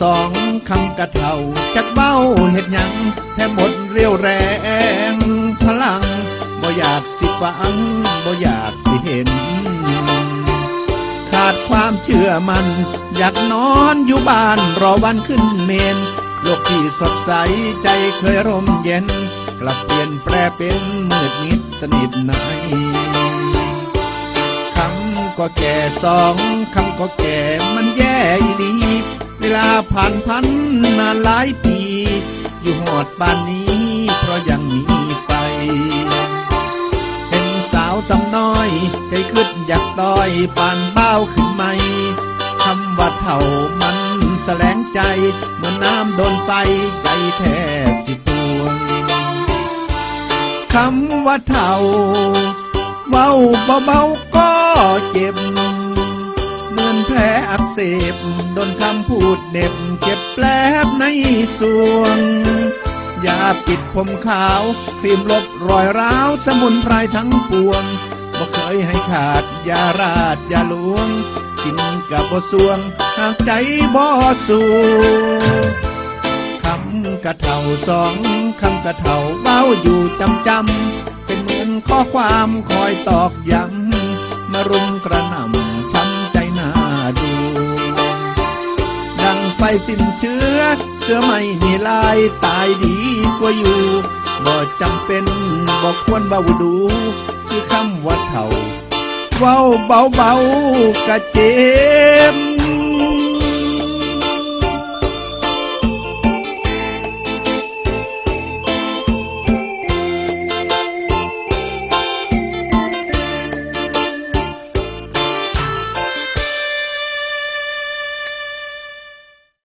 สองคำกระเท่าจักเบ้าเห็ดหยังแทบหมดเรียวแรง พลังบ่อยากสิฟังบ่อยากสิเห็น ขาดความเชื่อมัน อยากนอนอยู่บ้านรอวันขึ้นเมน โลกที่สดใสใจเคยร่มเย็น กลับเปลี่ยนแปลเป็นมืดมิดสนิทไหนคำก็แก่สองคำก็แก่มันแย่อีดี เวลาผ่านพันนานหลายปี อยู่หอดป่านนี้ เพราะยังมีไฟเห็นสาวสำน้อยใจขึ้นอยากต้อยปานเบ้าขึ้นไหมคำว่าเท่ามันแสลงใจ เหมือนน้ำโดนไฟใจแทบสิปวงคำว่าเท่าเว้าเบาก็เจ็บ เสบโดนคำพูดเหน็บเจ็บแปลบในสวงอย่าปิดผมขาวครีมลบรอยร้าว สมุนไพรทั้งปวงบ่เคยให้ขาดยาราดยาหลวง กินกับบ่สวง หากใจบ่สูคำกระเท่าสองคำกระเท่าเบ้าอยู่จำจำเป็นเหมือนข้อความคอยตอกย้ำ สิ้นเชื้อ เสื้อไม่มีลายตายดีกว่าอยู่บ่จำเป็นบ่ควรเบาดู คือคำว่าเท่า เว้าเบาๆกะเจ็บ